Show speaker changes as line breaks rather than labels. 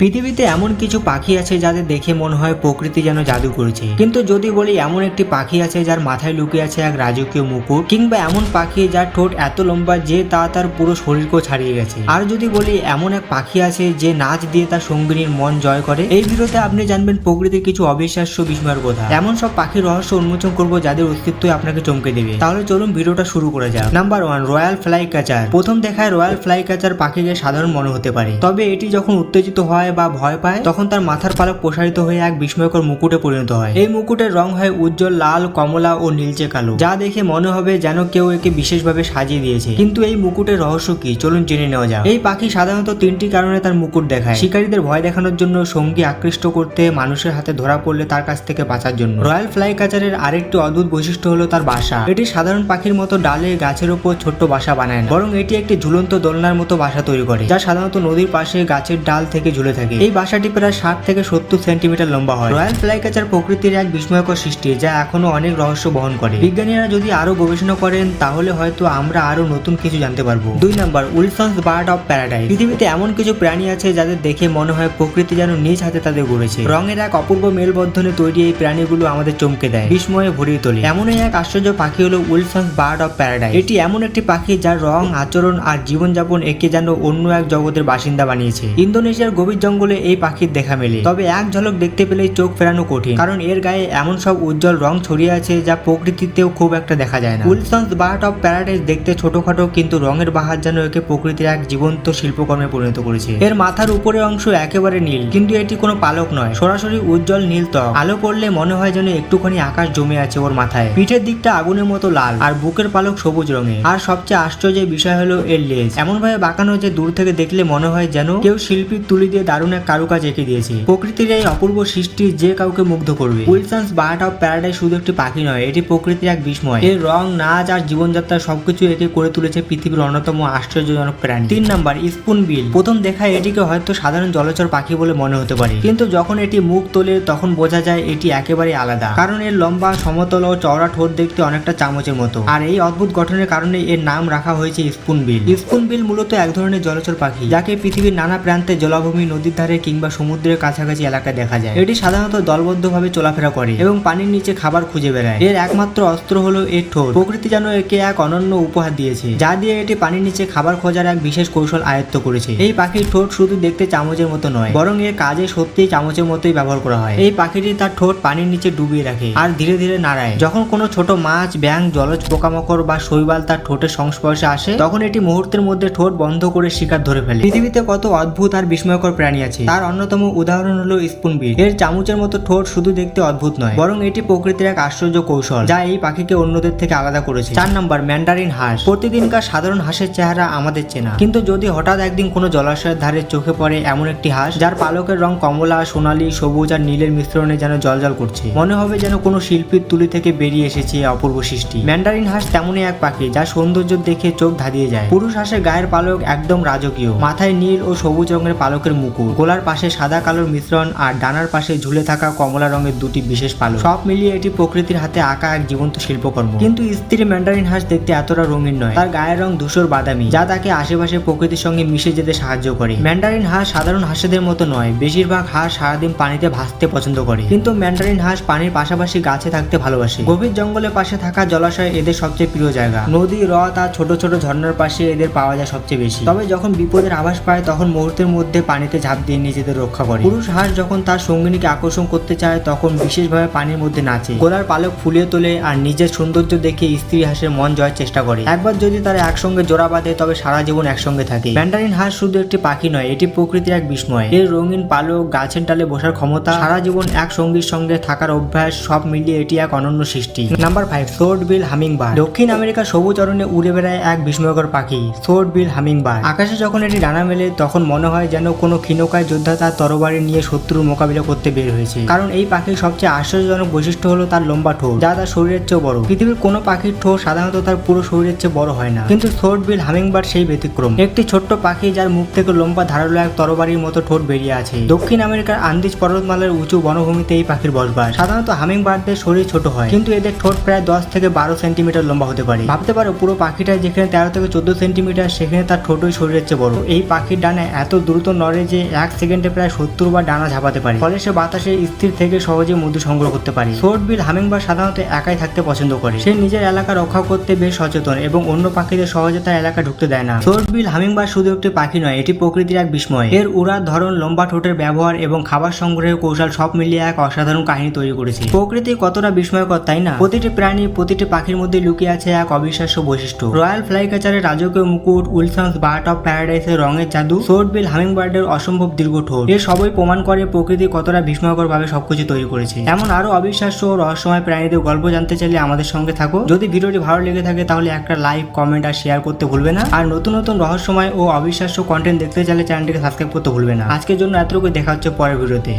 পৃথিবীতে এমন কিছু পাখি আছে যাদের দেখে মনে হয় প্রকৃতি যেন জাদু করেছে। কিন্তু যদি বলি এমন একটি পাখি আছে যার মাথায় লুকিয়ে আছে এক রাজকীয় মুকুট, কিংবা এমন পাখি যার ঠোঁট এত লম্বা যে তা তার পুরো শরীরকেও ছাড়িয়ে গেছে। আর যদি বলি এমন এক পাখি আছে যে নাচ দিয়ে তার সঙ্গিনীর মন জয় করে, এই ভিডিওতে আপনি জানবেন প্রকৃতির কিছু অবিশ্বাস্য বিস্ময়ের কথা। এমন সব পাখির রহস্য উন্মোচন করব যাদের অস্তিত্বই আপনাকে চমকে দেবে। তাহলে চলুন ভিডিওটা শুরু করা যাক। Number one royal fly catcher প্রথম দেখায় রয়্যাল ফ্লাই ক্যাচার পাখিকে সাধারণ মনে হতে পারে। তবে এটি যখন উত্তেজিত হয় বা ভয় পায়, তখন তার মাথার পালক প্রসারিত হয়ে এক বিস্ময়কর মুকুটে পরিণত হয়। এই মুকুটের রং হয় উজ্জ্বল লাল, কমলা ও নীলচে কালো, যা দেখে মনে হবে যেন কেউ একে বিশেষভাবে সাজিয়ে দিয়েছে। কিন্তু এই মুকুটের রহস্য কি? চলুন জেনে নেওয়া যাক। এই পাখি সাধারণত তিনটি কারণে তার মুকুট দেখায়। শিকারীদের ভয় দেখানোর জন্য সঙ্গী আকৃষ্ট করতে, মানুষের হাতে ধরা পড়লে তার কাছ থেকে বাঁচার জন্য। রয়্যাল ফ্লাই কাচারের আরেকটি অদ্ভুত বৈশিষ্ট্য হলো তার বাসা। এটি সাধারণ পাখির মতো ডালে, গাছের উপর ছোট্ট বাসা বানায় না। বরং এটি একটি ঝুলন্ত দোলনার মতো বাসা তৈরি করে, যা সাধারণত নদীর পাশে গাছের ডাল থেকে ঝুলে থাকে। এই বাসাটি প্রায় ষাট থেকে সত্তর সেন্টিমিটার লম্বা হয়। রয়্যাল ফ্লাই ক্যাচার প্রকৃতির এক বিস্ময়কর সৃষ্টি, যা এখনও অনেক রহস্য বহন করে। বিজ্ঞানীরা যদি আরও গবেষণা করেন, তাহলে হয়তো আমরা আরও নতুন কিছু জানতে পারব। দুই নম্বর, উইলসন্স বার্ড অফ প্যারাডাইস। পৃথিবীতে এমন কিছু প্রাণী আছে যাদের দেখে মনে হয় প্রকৃতি যেন নিজ হাতে তাদের গড়েছে। রঙের এক অপূর্ব মেলবন্ধনে তৈরি এই প্রাণীগুলো আমাদের চমকে দেয়, বিস্ময়ে ভরিয়ে তোলে। এমনই এক আশ্চর্য পাখি হলো উইলসন্স বার্ড অফ প্যারাডাইস। এটি এমন একটি পাখি যার রং, আচরণ আর জীবনযাপন একে যেন অন্য এক জগতের বাসিন্দা বানিয়েছে। ইন্দোনেশিয়ার গভীর জঙ্গলে এই পাখির দেখা মেলে। তবে এক ঝলক দেখতে পেলেই চোখ ফেরানো কঠিন, কারণ এর গায়ে এমন সব উজ্জ্বল রং ছড়িয়ে আছে যা প্রকৃতিতেও খুব একটা দেখা যায় না। উইলসন্স বার্ড অফ প্যারাডাইস দেখতে ছোটখাটো, কিন্তু রঙের বাহার যেন একে প্রকৃতির এক জীবন্ত শিল্পকর্মে পরিণত করেছে। এর মাথার উপরের অংশ একেবারে নীল, কিন্তু এটি কোনো পালক নয়, সরাসরি উজ্জ্বল নীল ত্বক। আলো পড়লে মনে হয় যেন একটুখানি আকাশ জমে আছে ওর মাথায়। পিঠের দিকটা আগুনের মতো লাল, আর বুকের পালক সবুজ রঙের। আর সবচেয়ে আশ্চর্যের বিষয় হলো এর লেজ। এমন ভাবে বাঁকানো যে দূর থেকে দেখলে মনে হয় যেন কেউ শিল্পীর তুলি দিয়ে দারুণ এক কারুকাজ এঁকে দিয়েছে। প্রকৃতির এই অপূর্ব সৃষ্টি যে কাউকে মুগ্ধ করবে। উইলসন্স বার্ড অফ প্যারাডাইস শুধু একটি পাখি নয়, এটি প্রকৃতির এক বিস্ময়। এর রং, নাচ আর জীবনযাত্রা সবকিছু একে করে তুলেছে পৃথিবীর অন্যতম আশ্চর্যজনক প্রাণী। তিন নাম্বার, স্পুন বিল। প্রথম দেখায় এটিকে হয়তো সাধারণ জলচর পাখি বলে মনে হতে পারে। কিন্তু যখন এটি মুখ তোলে, তখন বোঝা যায় এটি একেবারে আলাদা। কারণ এর লম্বা, সমতল ও চওড়া ঠোঁট দেখতে অনেকটা চামচের মতো। আর এই অদ্ভুত গঠনের কারণে এর নাম রাখা হয়েছে স্পুন বিল। স্পুন বিল মূলত এক ধরনের জলচর পাখি, যাকে পৃথিবীর নানা প্রান্তে জলাভূমি নদীর ধারে কিংবা সমুদ্রের কাছাকাছি এলাকায় দেখা যায়। এটি সাধারণত দলবদ্ধভাবে চলাফেরা করে এবং পানির নিচে খাবার খুঁজে বেড়ায়। এর একমাত্র অস্ত্র হলো এর ঠোঁট। প্রকৃতি যেন একে এক অনন্য উপহার দিয়েছে, যা দিয়ে এটি পানির নিচে খাবার খোঁজার এক বিশেষ কৌশল আয়ত্ত করেছে। এই পাখির ঠোঁট শুধু দেখতে চামচের মতো নয়, বরং এর কাজে সত্যি চামচের মতোই ব্যবহার করা হয়। এই পাখিটি তার ঠোঁট পানির নিচে ডুবিয়ে রাখে আর ধীরে ধীরে নাড়ায়। যখন কোনো ছোট মাছ ব্যাং জলজ পোকামাকড় বা শৈবাল তার ঠোঁটের সংস্পর্শে আসে, তখন এটি মুহূর্তের মধ্যে ঠোঁট বন্ধ করে শিকার ধরে ফেলে। পৃথিবীতে কত অদ্ভুত আর বিস্ময়কর প্রাণী আছে তার অন্যতম উদাহরণ হলো স্পুন বিট এর চামচের মতো ঠোঁট শুধু দেখতে অদ্ভুত নয়, বরং এটি প্রকৃতির এক আশ্চর্য কৌশল, যা এই পাখিকে অন্যদের থেকে আলাদা করেছে। চার নম্বর, ম্যান্ডারিন হাঁস। প্রতিদিনকার সাধারণ হাঁসের চেহারা আমাদের চেনা। কিন্তু যদি হঠাৎ একদিন কোনো জলাশয়ের ধারে চোখে পড়ে এমন একটি হাঁস, যার পালকের রং কমলা, সোনালী, সবুজ আর নীলের মিশ্রণে যেন জলজল করছে, মনে হবে যেন কোনো শিল্পীর তুলি থেকে বেরিয়ে এসেছে অপূর্ব সৃষ্টি। ম্যান্ডারিন হাঁস তেমনই এক পাখি যা সৌন্দর্য দেখে চোখ ধাঁধিয়ে যায়। পুরুষ হাঁসের গায়ের পালক একদম রাজকীয়। মাথায় নীল ও সবুজ রঙের পালকের মুকুট। গোলার পাশে সাদা কালোর মিশ্রণ আর ডানার পাশে ঝুলে থাকা কমলা রঙের দুটি বিশেষ পালক। সব মিলিয়ে এটি প্রকৃতির হাতে আঁকা এক জীবন্ত শিল্পকর্ম। কিন্তু স্ত্রী ম্যান্ডারিন হাঁস দেখতে এতটা রঙিন নয়। তার গায়ের রং ধূসর বাদামি, যা তাকে আশেপাশে প্রকৃতির সঙ্গে মিশে যেতে সাহায্য করে। ম্যান্ডারিন হাঁস সাধারণ হাঁসেদের মতো নয়, বেশিরভাগ হাঁস সারাদিন পানিতে ভাসতে পছন্দ করে। কিন্তু ম্যান্ডারিন হাঁস পানির পাশাপাশি গাছে থাকতে ভালোবাসে। গভীর জঙ্গলের পাশে থাকা জলাশয় এদের সবচেয়ে প্রিয় জায়গা। নদী, হ্রদ আর ছোট ছোট ঝর্ণার পাশে এদের পাওয়া যায় সবচেয়ে বেশি। তবে যখন বিপদের আভাস পায়, তখন মুহূর্তের মধ্যে পানিতে ঝাঁপ দিয়ে নিজেদের রক্ষা করে। পুরুষ হাঁস যখন তার সঙ্গিনীকে আকর্ষণ করতে চায়, তখন বিশেষভাবে পানির মধ্যে নাচে। গোলার পালক ফুলিয়ে তোলে আর নিজের সৌন্দর্য দেখে স্ত্রী হাঁসের মন জয়ের চেষ্টা করে। একবার যদি তারা একসঙ্গে জোড়া বাঁধে, তবে সারা জীবন একসঙ্গে থাকে। ম্যান্ডারিন হাঁস শুধু একটি পাখি নয়, এটি প্রকৃতির এক বিস্ময়। এর রঙিন পালক, গাছের ডালে বসার ক্ষমতা, সারা জীবন এক সঙ্গীর সঙ্গে থাকার অভ্যাস, সব মিলিয়ে এটি এক অনন্য সৃষ্টি। Number five sword bill humming bird দক্ষিণ আমেরিকার সবুজ অরণ্যে উড়ে বেড়ায় এক বিস্ময়কর পাখি সোর্ড বিল হামিং বার্ড আকাশে যখন এটি ডানা মেলে, তখন মনে হয় যেন কোনো ক্ষীণকায় যোদ্ধা তার তরবারি নিয়ে শত্রুর মোকাবিলা করতে বের হয়েছে। কারণ এই পাখির সবচেয়ে আশ্চর্যজনক বৈশিষ্ট্য হলো তার লম্বা ঠোঁট, যা তার শরীরের চেয়েও বড়। পৃথিবীর কোনো পাখির ঠোঁট সাধারণত তার পুরো শরীরের চেয়ে বড় হয় না। কিন্তু সোর্ড বিল হামিংবার্ড সেই ব্যতিক্রম। একটি ছোট্ট পাখি যার মুখ থেকে লম্বা ধারালো এক তরবারির মতো ঠোঁট বেরিয়ে আছে। দক্ষিণ আমেরিকার আন্দিজ পর্বতমালার উঁচু বনভূমিতে এই পাখির বসবাস। সাধারণত হামিংবার্ডদের শরীর ছোট হয়, কিন্তু এদের ঠোঁট প্রায় দশ থেকে বারো সেন্টিমিটার লম্বা হতে পারে। ভাবতে পারো, পুরো পাখিটা যেখানে তেরো থেকে চোদ্দ সেন্টিমিটার, সেখানে তার ঠোঁটই শরীরের চেয়ে বড়। এই পাখির ডানে এত দ্রুত নড়ে যে এক সেকেন্ডে প্রায় সত্তর বার ডানা ঝাপাতে পারে। ফলে সে বাতাসে স্থির থেকে সহজে মধু সংগ্রহ করতে পারে। শোর্ট বিল হামিংবার্ড সাধারণত একাই থাকতে পছন্দ করে। সে নিজের এলাকা রক্ষা করতে বেশ সচেতন এবং অন্য পাখিদের সহজে তার এলাকা ঢুকতে দেয় না। শোর্ট বিল হামিংবার্ড শুধু একটি পাখি নয়, এটি প্রকৃতির এক বিস্ময়। এর উড়ার ধরন, লম্বা ঠোঁটের ব্যবহার এবং খাবার সংগ্রহের কৌশল সব মিলিয়ে এক অসাধারণ কাহিনী তৈরি করেছে। প্রকৃতি কতটা বিস্ময়কর, তাই না? প্রতিটি প্রাণী প্রতিটি পাখির মধ্যে লুকিয়ে আছে এক অবিশ্বাস্য বৈশিষ্ট্য। রয়্যাল ফ্লাই ক্যাচারের রাজকীয় মুকুট, উইলসন্স, বার্ড অফ প্যারাডাইসের রঙের জাদু শোর্ট বিল হামিংবার্ডের অসম্ভব দীর্ঘ ঠোঁট এ সবই প্রমাণ করে প্রকৃতি কতটা বিস্ময়কর ভাবে সবকিছু তৈরি করেছে। এমন আরও অবিশ্বাস্য ও রহস্যময় প্রাণীদের গল্প জানতে চাইলে আমাদের সঙ্গে থাকো। যদি ভিডিওটি ভালো লেগে থাকে তাহলে একটা লাইক, কমেন্ট আর শেয়ার করতে ভুলবে না। আর নতুন নতুন রহস্যময় ও অবিশ্বাস্য কন্টেন্ট দেখতে চাইলে চ্যানেলটিকে সাবস্ক্রাইব করতে ভুলবে না। আজকের জন্য এতটুকু দেখা হচ্ছে পরের ভিডিওতে।